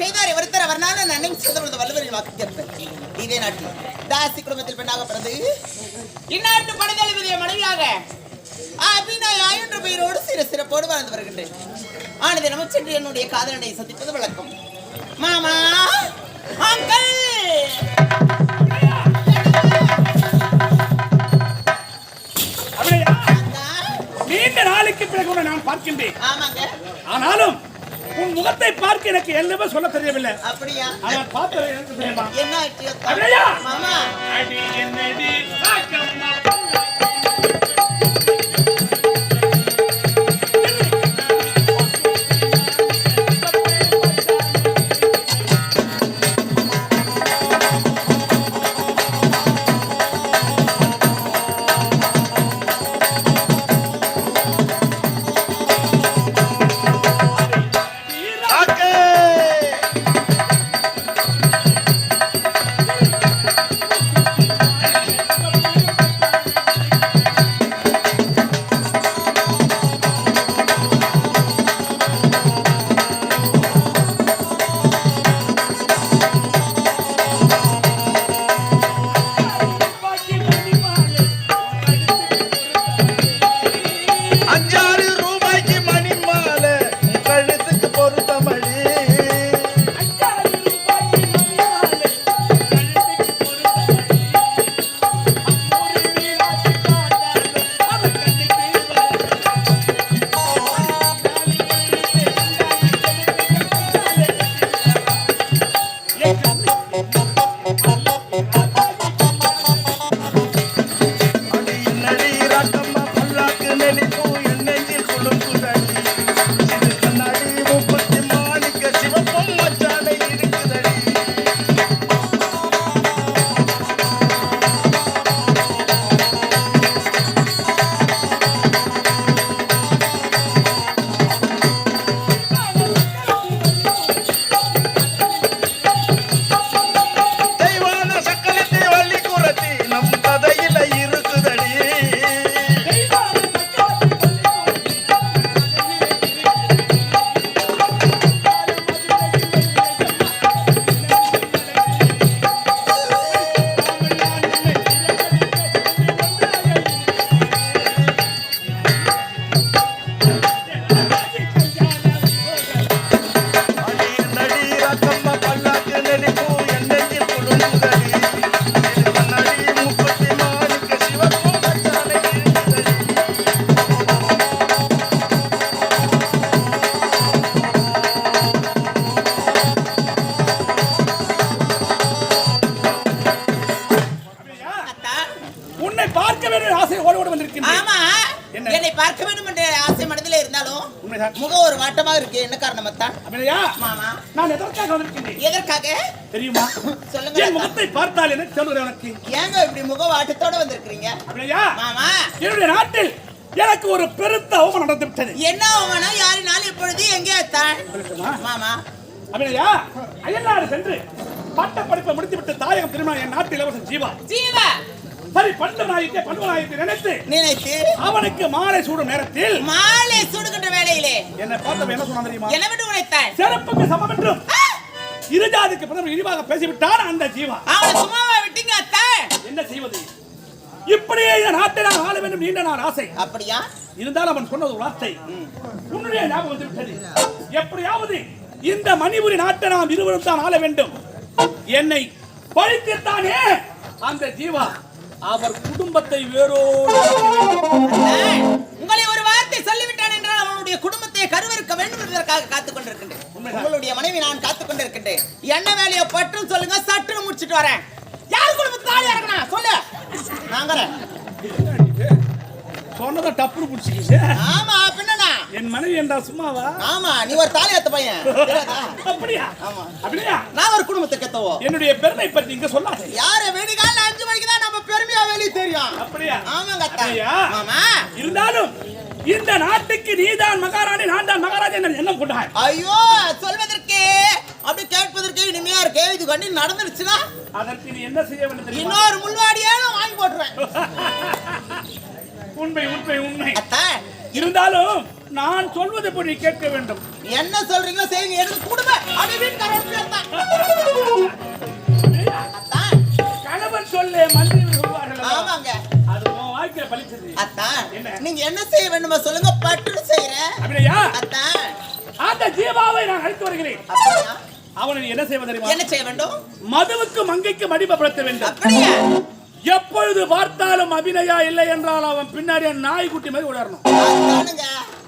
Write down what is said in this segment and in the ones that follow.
செய்தாரை ஒருத்தர் அவர்னால நன்மை செய்த வல்லுவரின் வாக்கு கேட்பேன் இதே நாட்டில் தாசி குடும்பத்தில் பெண்ணாக பிறந்து இந்நாட்டு படைத்தளபதிய மனைவியாக அபிநயா என்ற பெயரோடு சிற சிறப்போடு வாழ்ந்து வருகின்றேன். ஆனது நம்ம சென்று என்னுடைய காதலனை சந்திப்பது வழக்கம். மாமா அக்கா. நீண்ட நாளைக்கு பிறகு நான் பார்க்கின்றேன். ஆனாலும் உன் முகத்தை பார்க்க எனக்கு எல்லாமே சொல்ல தெரியவில்லை அப்படியா ஆனால் பார்த்தது எனக்கு தெரியுமா என்ன ஆச்சு அக்கா? அப்படியா? மாமா அடி என்னடி ஆக்கம்மா. ஆமா. என்ன? என்னை பார்க்க வேண்டும் என்ற ஆசை மனதில் இருந்தாலும் முகம் ஒரு வாட்டமாக இருக்கு. என்ன காரணம் மாமா. நான் எதற்காக வந்திருக்கின்றேன்? எதற்காக? தெரியுமா? சொல்லுங்க என். முகத்தை பார்த்தால் எனக்கு சொல்லுகிறேன் உனக்கு? ஏங்க இப்படி முக வாட்டத்தோட வந்திருக்கிறீங்க? அப்படியா? மாமா. என்னுடைய நாட்டில் எனக்கு ஒரு பெருத்த அவமானம் நடந்து விட்டது என்ன அவமானம்? யாரினாலும் இப்பொழுது எங்கே சொல்லட்டுமா? மாமா. அப்படியா? அயல்நாடு சென்று பட்ட படிப்பை முடித்துவிட்டு தாயகம் திருமணம் என் நாட்டு இளவரசன் ஜீவா. ஜீவா. சரி பண்டு நாயத்தை பண்டு நாயத்தை நினைத்து நினைத்து அவனுக்கு மாலை சூடும் நேரத்தில் மாலை சுடுகின்ற வேளையிலே என்னை பார்த்தவன் என்ன சொன்னான் தெரியுமா? என்ன விட்டு உழைத்தான் சிறப்புக்கு சமம் என்றும் இருஜாதிக்கு பிரதமர் இழிவாக பேசிவிட்டான் அந்த ஜீவா. அவனை சும்மாவா விட்டீங்க அத்தான் என்ன செய்வது? இப்படியே இந்த நாட்டை நான் ஆள வேண்டும் நீண்ட நாள் ஆசை. அப்படியா? இருந்தாலும் அவன் சொன்னது வார்த்தை. உன்னுடைய ஞாபகம் வந்து விட்டது. எப்படியாவது இந்த மணிபுரி நாட்டை நாம் இருவரும் தான் ஆள வேண்டும். என்னை பழித்துத்தானே அந்த ஜீவா. அவர் குடும்பத்தை வேரோடு உங்களை ஒரு வார்த்தை சொல்லிவிட்டான் என்றால் அவனுடைய குடும்பத்தை கருவறுக்க வேண்டும் என்பதற்காக காத்துக் கொண்டிருக்கின்றேன். உங்களுடைய மனைவி நான் காத்துக் கொண்டிருக்கின்றேன். என்ன வேலையை பற்றும் சொல்லுங்க சட்டுன்னு முடிச்சிட்டு வரேன். யார் குடும்பத்து தாலி இறக்கணும் சொல்லு. நாங்க சொன்னதை டப்புனு பிடிச்சிக்கிச்சு ஆமா பின்னண்ணா. என் மனைவி என்றா சும்மாவா? ஆமா நீ ஒரு தாலி ஏத்த பையன்? அப்படியா? ஆமா. அப்படியா? நான் ஒரு குடும்பத்துக்கு எத்தவோ என்னுடைய பெருமை பற்றி இங்க சொல்லாதே. யார வெடிகால முடியும் அப்படியா? ஆமாங்க அத்தா. மாமா. இருந்தாலும் இந்த நாட்டுக்கு நீதான் மகாராணி நான் தான் மகாராஜா என்ற கொண்டாய். ஐயோ சொல்வதற்கு அப்படி கேட்பதற்கு இனிமையா இருக்கு. இது கண்டி நடந்துருச்சுன்னா? அதற்கு நீ என்ன செய்ய வேண்டும் இன்னொரு முள்வாடியான வாங்கி போட்டுருவேன். உண்மை உண்மை உண்மை. அத்தா. இருந்தாலும் நான் சொல்வது போய் நீ கேட்க வேண்டும். என்ன சொல்றீங்களோ செய்யுங்க. எடுத்து கொடுங்க. அப்படி வீட்டுக்காரன் கணவன் சொல்லு மந்திரி ஆமாங்க. அது உன் வாழ்க்கையில பழிச்சது. அத்தான். நீங்க என்ன செய்ய வேண்டுமா சொல்லுங்க பட்டு செய்யறேன் அப்படியா? அத்தா அந்த ஜீவாவை நான் அழைத்து வருகிறேன். அவனை என்ன செய்வது தெரியுமா? என்ன செய்ய வேண்டும்? மதுவுக்கு மங்கைக்கு மடிப்பப்படுத்த வேண்டும். அப்படியா? எப்பொழுது பார்த்தாலும் அபிநயா இல்லை என்றால் அவன் பின்னாடி நாய்க்குட்டி மாதிரி ஓடணும்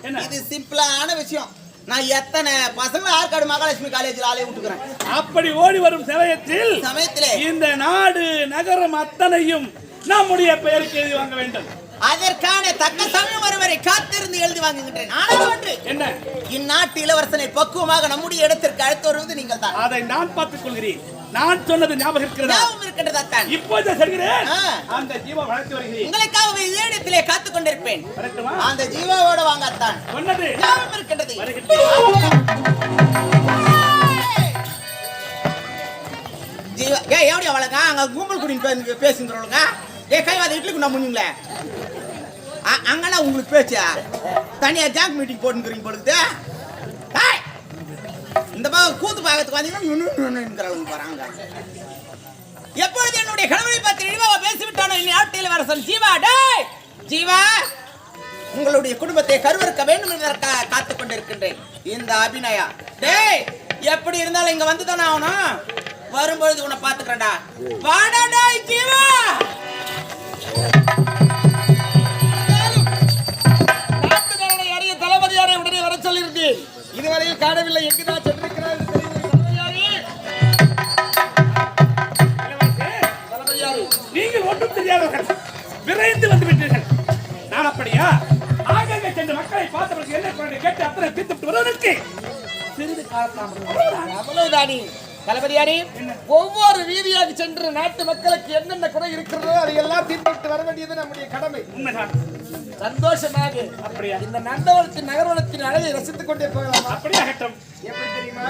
என்ன? இது சிம்பிளான விஷயம். நான் எத்தனை பசங்களை ஆற்காடு மகாலட்சுமி காலேஜில் ஆலையை விட்டுக்கிறேன். அப்படி ஓடி வரும் சமயத்தில் சமயத்தில். இந்த நாடு நகரம் அத்தனையும் நம்முடைய பெயருக்கு எழுதி வாங்க வேண்டும். அதற்கான தக்க சமயம் வரும் வரை காத்திருந்து எழுதி வாங்குகின்றேன். ஆனால் ஒன்று என்ன? இந்நாட்டு இளவரசனை பக்குவமாக நம்முடைய இடத்திற்கு அழைத்து வருவது நீங்கள் தான் அதை நான் பார்த்துக் கொள்கிறேன். நான் சொன்னது ஞாபகம் இருக்கிறதா? ஞாபகம் இருக்கின்றதா தான் இப்போது செல்கிறேன். அந்த ஜீவா வளர்த்து வருகிறேன். உங்களுக்காக இதே இடத்திலே காத்துக் கொண்டிருப்பேன். அந்த ஜீவாவோட வாங்கத்தான். சொன்னது. ஞாபகம் இருக்கின்றது. ஜீவா ஏ எப்படி அவளுங்க அங்க கும்பல் குடின்னு பேசுங்கிறவளுங்க ஏ கைவாத இட்லி குண்டா முன்னிங்களே அங்கனா உங்களுக்கு பேச்சா? தனியா ஜாக் மீட்டிங் போட்டுக்கிறீங்க பொழுது இந்த பக்கம் கூத்து பாகத்துக்கு வந்தீங்கன்னா போறாங்க எப்பொழுது என்னுடைய கணவனை பார்த்து இழிவாக பேசிவிட்டானோ இனி வர வரசன் ஜீவா டேய் ஜீவா உங்களுடைய குடும்பத்தை கருவறுக்க வேண்டும் என்பதற்காக காத்து கொண்டிருக்கின்றேன். இந்த அபிநயா. டேய் எப்படி இருந்தாலும் இங்க வந்து தானே ஆகணும்? வரும்பொழுது உன்னை பாத்துக்கிறேன்டா வாடா டேய் ஜீவா! இதுவரையில் காணவில்லை. எங்குதான் சென்றிருக்கிறார் நீங்கள் ஒன்றும் தெரியாதவர்கள். விரைந்து வந்து விட்டீர்கள். நான் அப்படியா? ஆகவே சென்ற மக்களை பார்த்தவர்கள் என்ன கேட்டு அத்தனை தீர்த்து வருவதற்கு? சிறிது காலம் அவ்வளவுதானே. தளபதியாரே ஒவ்வொரு வீதியாக சென்று நாட்டு மக்களுக்கு என்னென்ன குறை இருக்கிறதோ அதையெல்லாம் தீர்ப்பிட்டு வர வேண்டியது நம்முடைய கடமை. உண்மைதான். சந்தோஷமாக அப்படியா? இந்த நந்தவனத்தின் நகர்வனத்தின் அழகை ரசித்துக் கொண்டே போகலாமா? அப்படியாகட்டும் எப்படி தெரியுமா?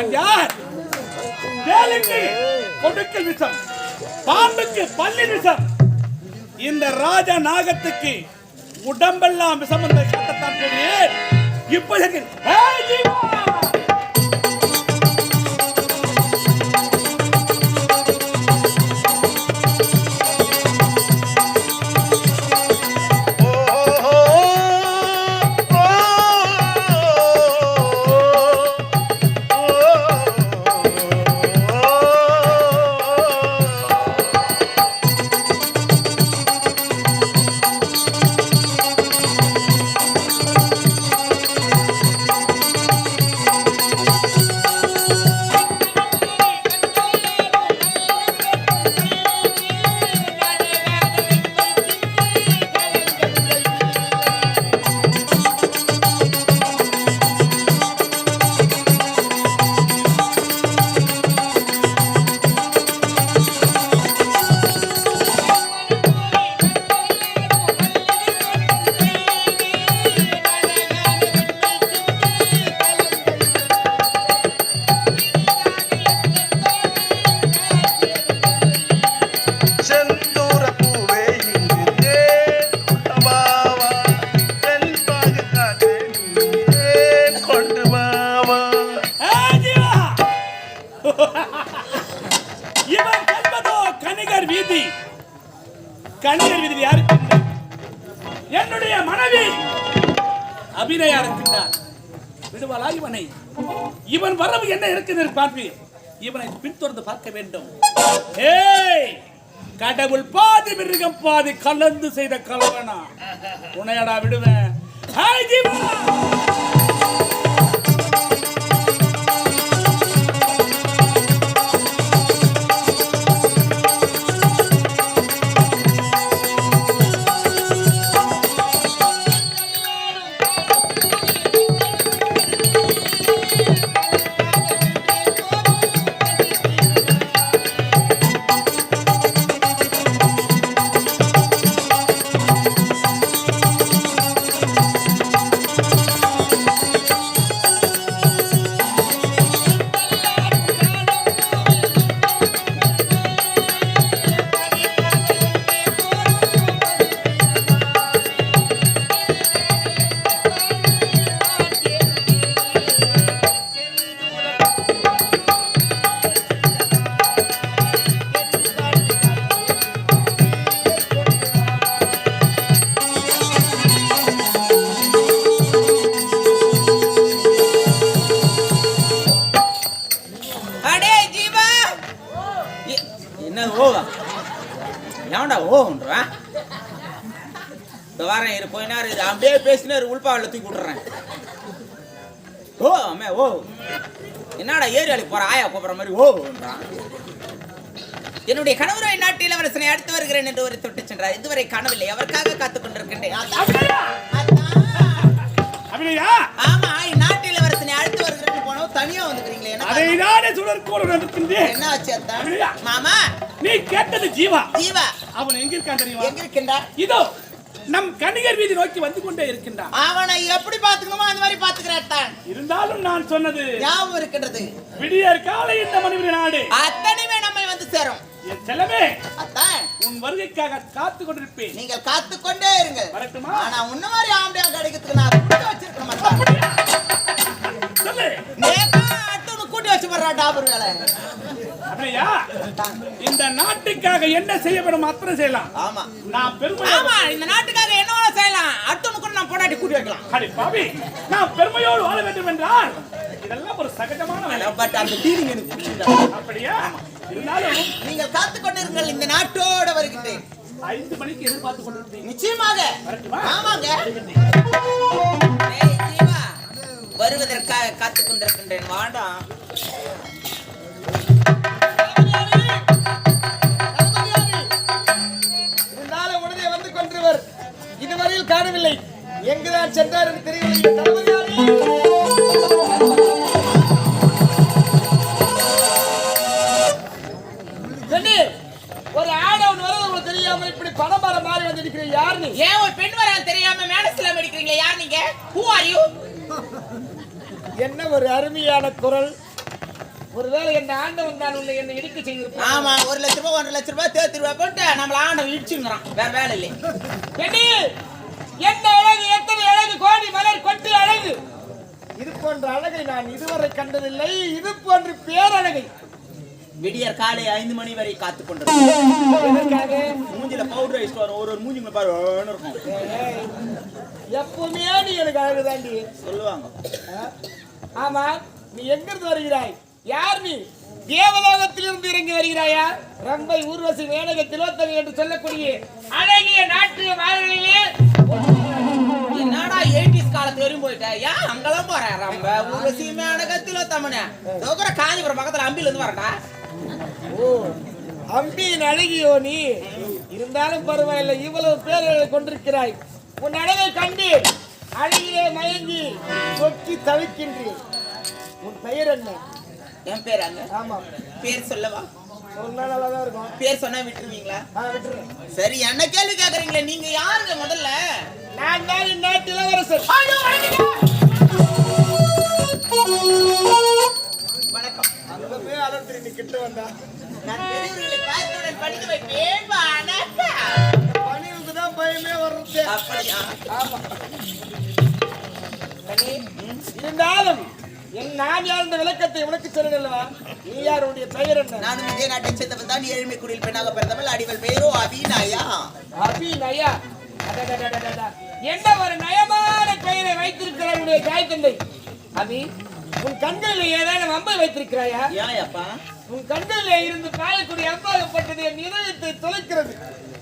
நான் யார் வேலுக்கு கொடுக்கல் விஷம் பாம்புக்கு பள்ளி விஷம் இந்த ராஜ நாகத்துக்கு உடம்பெல்லாம் விஷம் என்ற கட்டத்தான் போகிறேன் இவன் கண்பதோ கணிகர் வீதி. கணிகர் வீதி யாரு என்னுடைய மனைவி அபிநயா இருக்கின்றார் விடுவாளா இவனை? இவன் வரவு என்ன இருக்குது பார்ப்பீர் இவனை பின்தொடர்ந்து பார்க்க வேண்டும். ஏய் கடவுள் பாதி மிருகம் பாதி கலந்து செய்த கலவனா. உனையடா விடுவேன். ஹாய் ஜீவா! என்ன ஓவா? எவன்டா ஓன்றா இந்த வாரம் இரு கொஞ்ச நேரம் இது அப்படியே பேசினாரு உள்பாவில் தூக்கி விட்டுறேன். ஓ அம்மே ஓ. என்னடா ஏரியாளுக்கு போற ஆயா கூப்பிடுற மாதிரி ஓன்றான் என்னுடைய கணவரை நாட்டு இளவரசனை அடுத்து வருகிறேன் என்று ஒரு தொட்டு சென்றார். இதுவரை காணவில்லை. அவருக்காக காத்துக் கொண்டிருக்கின்றேன். ஆமா நாட்டு அடுத்து வருகிறேன்னு போனோம். தனியா வந்துக்கிறீங்களே அதை என்ன நானே சுடற்கோடு என்ன ஆச்சு அத்தான்? மாமா? நீ கேட்டது ஜீவா. ஜீவா. அவன் எங்க இருக்கான் தெரியுமா? எங்க இருக்கின்றார் இதோ நம் கணிகர் வீதி நோக்கி வந்து கொண்டே இருக்கின்றான். அவனை எப்படி பாத்துக்கணுமோ அந்த மாதிரி பாத்துக்கிறார் தான் இருந்தாலும் நான் சொன்னது ஞாபகம் இருக்கின்றது. விடியற் காலை இந்த நாடு. அத்தனையுமே நம்மை வந்து சேரும். என் செல்லமே அத்தான் உன் வருகைக்காக காத்து கொண்டிருப்பேன். நீங்கள் காத்து கொண்டே இருங்கள். வரட்டுமா? ஆனா உன்ன மாதிரி ஆம்படியா கிடைக்கிறதுக்கு நான் கூட்டி வச்சு போடுறா டாபர் வேலை அப்படியா. இந்த நாட்டுக்காக என்ன செய்ய வேணும் அத்தனை செய்யலாம். ஆமா. நான் பெருமை ஆமா இந்த நாட்டுக்காக என்ன செய்யலாம். அட்டுன்னு கூட நான் பொண்டாட்டி கூட்டி வைக்கலாம். அடி பாவி நான் பெருமையோடு வாழ வேண்டும் என்றால் இதெல்லாம் ஒரு சகஜமான வேலை. பட் அந்த ஃபீலிங் எனக்கு பிடிச்சிருந்தா. அப்படியா? இருந்தாலும் நீங்கள் காத்து கொண்டிருங்கள் இந்த நாட்டோட வருகின்றேன். ஐந்து மணிக்கு எதிர்பார்த்து நிச்சயமாக? ஆமாங்க. வருவதற்காக காத்துக் கொண்டிருக்கின்றேன். வாடா. இருந்தாலும் உடனே வந்து கொன்றவர். இதுவரையில் காணவில்லை. எங்குதான் சென்றார் என்று தெரியவில்லை. ஒரு அருமையான குரல். ஒருவேளை என் ஆண்டவன் தான் உன்னை என்னை இடிக்க செய்திருப்பான்? ஆமா ஒரு லட்ச ரூபாய் ஒன்றரை லட்ச ரூபாய் தேர்த்து ரூபாய் போட்டு நம்மள ஆண்டவன் இடிச்சுங்கிறான் வேற வேலை இல்லை என்ன அழகு எத்தனை அழகு கோடி மலர் கொட்டி அழகு. இது போன்ற அழகை நான் இதுவரை கண்டதில்லை. இது போன்ற பேரழகை. விடியற் காலை ஐந்து மணி வரை காத்து கொண்டிருக்கோம் எதற்காக? மூஞ்சில பவுடர் அடிச்சுட்டு வரும். ஒரு ஒரு மூஞ்சிங்க பாரு இருக்கும். எப்பவுமே நீ எனக்கு அழகுதாண்டி. சொல்லுவாங்க. ஆ? ஆமா நீ எங்கிருந்து வருகிறாய்? யார் நீ? தேவலோகத்திலிருந்து இறங்கி வருகிறாயா? ரம்பை ஊர்வசி மேனக திலோத்தமி என்று சொல்லக்கூடிய அழகிய நாட்டு மாதங்களிலே என்னடா எயிட்டிஸ் காலத்து வரையும் போயிட்ட? ஏன் அங்கெல்லாம் போறேன் ரொம்ப ஊர்வசி மேனகத்திலோ தமனே தோக்குற காஞ்சிபுரம் பக்கத்துல அம்பில இருந்து வரடா. ஓ அம்பியின் அழகியோ நீ? இருந்தாலும் பரவாயில்லை இவ்வளவு பேர்களை கொண்டிருக்கிறாய். உன் அழகை கண்டு அழகிலே மயங்கி சொக்கி தவிக்கின்றேன் உன் பெயர் என்ன? என் பேர் அங்க ஆமா. பேர் சொல்லவா? சொன்னா நல்லாதான் இருக்கும். பேர் சொன்னா விட்டுருவீங்களா. சரி என்ன கேள்வி கேக்குறீங்களே? நீங்க யாருங்க முதல்ல? நான் தான் இந்நாட்டு இளவரசர். வணக்கம். அங்க அலர்த்தி நீ கிட்ட வந்தா. நான் பெரியவர்களை பார்த்துடன் படிக்க வைப்பேன். வணக்கம். பணிவுக்கு தான் பயமே வர்றது. அப்படியா? ஆமா. இருந்தாலும் என் நான் யார் என்ற விளக்கத்தை உனக்கு சொல்லலவா நீ யார்? உன்னுடைய பெயர் என்ன? நானும் இதே நாட்டை சேர்ந்தவன் தான். ஏழ்மை குடியில் பெண்ணாக பிறந்தவள். அடிவள் பெயரோ அபிநாயா. அபி நயா அடடடடடடா. என்ன ஒரு நயமான பெயரை வைத்திருக்கிறார் உன்னுடைய தாய் தந்தை? அபி உன் கண்களில் ஏதாவது அம்பை வைத்திருக்கிறாயா? ஏன் அப்பா உன் கண்களில் இருந்து பாயக்கூடிய அம்பாகப்பட்டது என் இதயத்தை தொலைக்கிறது.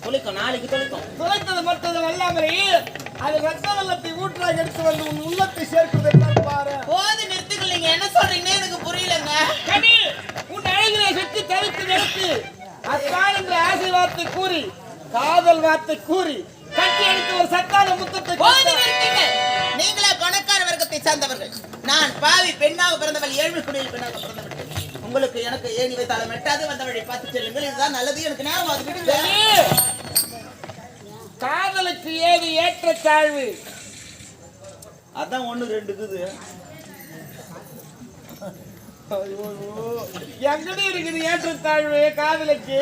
தொலைக்கும் நாளைக்கு தொலைக்கும். துளைத்தது மட்டும் அல்லாமலே. அது ரத்த வெள்ளத்தை ஊற்றாக எடுத்து வந்து உன் உள்ளத்தை சேர்க்கிறது என்றால் பாரு. போது நிறுத்துக்கள் நீங்க என்ன சொல்றீங்கன்னு எனக்கு புரியலங்க. கனி உன் அழகிலே சுற்றி தவித்து நிறுத்து. அத்தான் என்ற ஆசை வார்த்தை கூறி காதல் வார்த்தை கூறி கட்டி அடித்து ஒரு சத்தான முத்தத்தை போது கொடுத்தார். நிறுத்துங்க. நீங்களே பணக்கார வர்க்கத்தை சார்ந்தவர்கள். நான் பாவி பெண்ணாக பிறந்தவள் ஏழ்மை குடியில் பெண்ணாக பிறந்தவள். உங்களுக்கு எனக்கு ஏணி வைத்தாலும் மெட்டாது வந்தவளை பார்த்து செல்லுங்கள். இதுதான் நல்லது. எனக்கு நேரம் அது காதலுக்கு ஏது ஏற்ற தாழ்வு அதான் ஒண்ணு ரெண்டு இருக்குது. எங்கடி இருக்குது ஏற்ற தாழ்வு காதலுக்கு?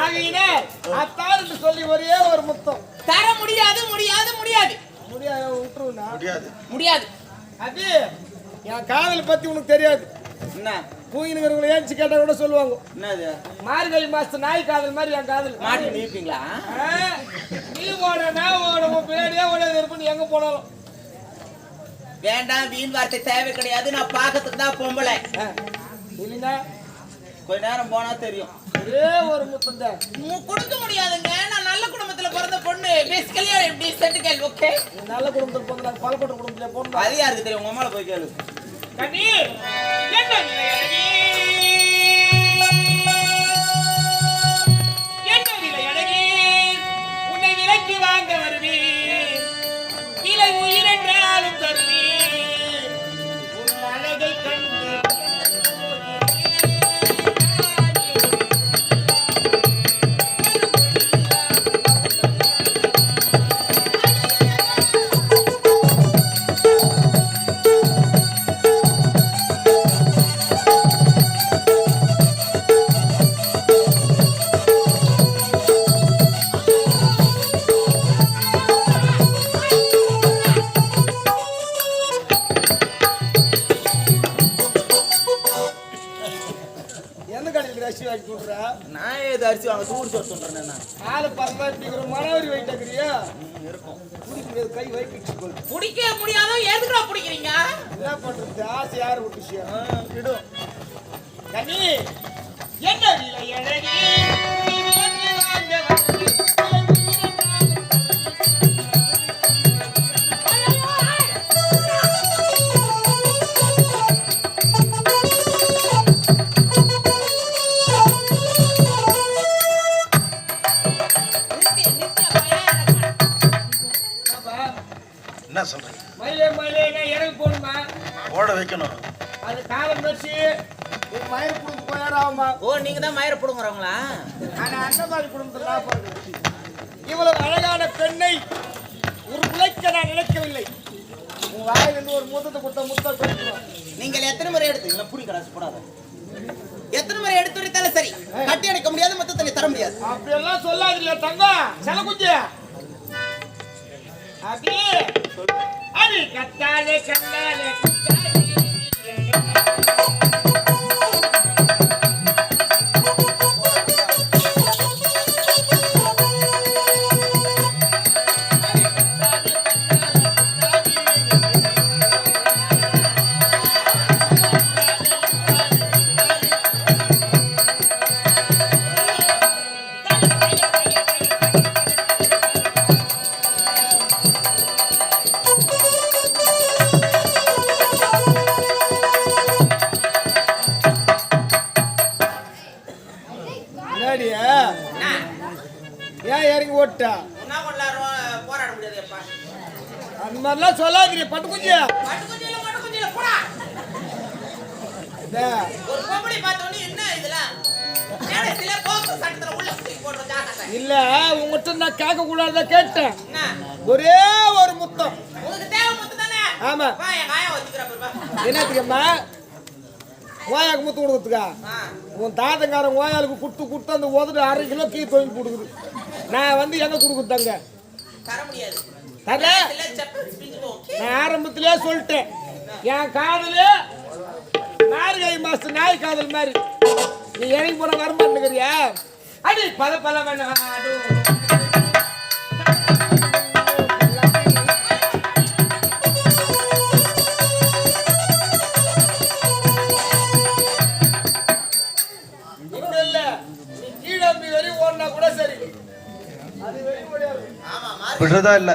ஆகையினால் அத்தான் என்று சொல்லி ஒரே ஒரு முத்தம். தர முடியாது முடியாது முடியாது. முடியாது விட்டுருந்தா முடியாது. முடியாது. அது என் காதலை பத்தி உனக்கு தெரியாது. என்ன? தூங்கினுங்கிறவங்களை ஏஞ்சி கேட்டா கூட சொல்லுவாங்க. என்னது? மார்கழி மாசத்து நாய் காதல் மாதிரி என் காதல். மாட்டி நீப்பீங்களா? ஆ, நீ ஓட நான் ஓட உன் பின்னாடியே நீ எங்க போனாலும். வேண்டாம் வீண் வார்த்தை தேவை கிடையாது. நான் பார்க்கறதுக்கு தான் பொம்பளை. இல்லைன்னா? கொஞ்ச நேரம் போனா தெரியும். ஒரே ஒரு முத்தம் தான். கொடுக்க முடியாதுங்க. நான் நல்ல குடும்பத்துல பிறந்த பொண்ணு. பேசிக்கலியா எப்படி செட்டுக்கல் ஓகே நீ நல்ல குடும்பத்தில் போது நாங்கள் பலப்பட்ட குடும்பத்தில் போனோம் அது யாருக்கு தெரியும்? உங்க அம்மால போய் கேளு. கண்ணி! வாங்க வருவேன் பிடிக்க முடியாதோ எதுக்குடா பிடிக்கிறீங்க? என்ன பண்றது? ஆசை யார் விட்டு விஷயம் இடும் கனி என்ன விலை மாதிரி குடும்பத்தில் நான் பிறந்தேன். இவ்வளவு அழகான பெண்ணை ஒரு பிழைக்க நான் நினைக்கவில்லை. உன் வாயிலிருந்து ஒரு முத்தத்தை கொடுத்த முத்தம் நீங்கள் எத்தனை முறை எடுத்து இல்லை புடி கடாசு போடாத. எத்தனை முறை எடுத்து வைத்தாலும் சரி கட்டி அடைக்க முடியாது மொத்தத்தில் தர முடியாது. அப்படியெல்லாம் சொல்லாதீங்க தங்கம் செலகுஞ்சு. அப்படி அடி கத்தாலே கண்ணாலே குத்தாலே. சுத்தி போடுற ஜாக்கிரதை இல்ல உங்ககிட்ட நான் கேட்க கூடாதுதான் கேட்டேன் ஒரே ஒரு முத்தம். ஆமா. என்ன தெரியுமா ஓயாக்கு முத்து கொடுக்குறதுக்கா? ஆ. உன் தாத்தங்காரன் ஓயாளுக்கு குட்டு குட்டு அந்த உதடு அரை கிலோ கீ தொங்கி கொடுக்குது நான் வந்து எங்க கொடுக்குறதாங்க? தர முடியாது. நான் ஆரம்பத்திலே சொல்லிட்டேன். என் காதல் நார்கை மாசம் நாய் காதல் மாதிரி. நீ இறங்கி போன வரமாட்டேங்கிறியா அடி பல பல வேண்டாம் விடுறதா இல்லை.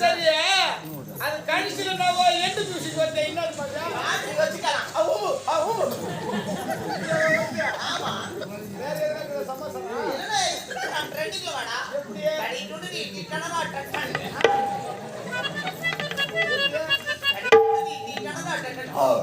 சரி. அது கடைசியில் நான் போய் எட்டு மியூசிக் வந்தேன் இன்னொரு Oh.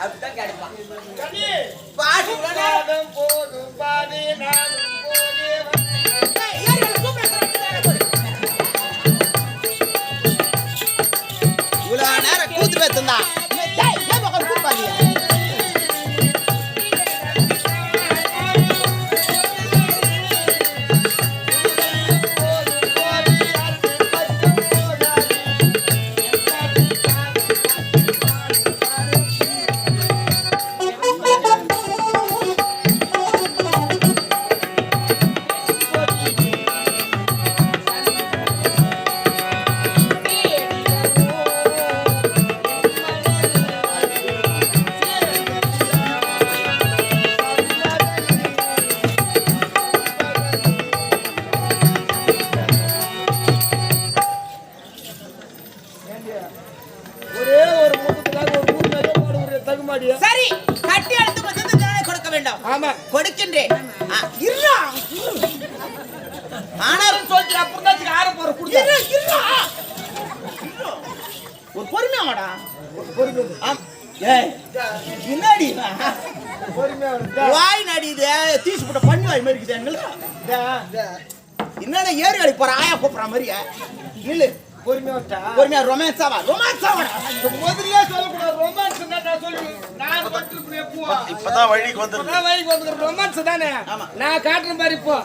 அப்படிதான் கிடைப்பான் போதும் பாதி நான் வேலைக்கு போற ஆயா கூப்பிடுற மாதிரியா. நில்லு பொறுமையா பொறுமையா ரொமான்ஸாவா ரொமான்ஸாவா முதல்ல சொல்லக்கூடாது. ரொமான்ஸ் நான் சொல்லி நான் மட்டும் எப்போ இப்பதான் வழிக்கு வந்துருக்கேன் வழிக்கு வந்துருக்கேன் ரொமான்ஸ் தானே? நான் காட்டுற மாதிரி இப்போ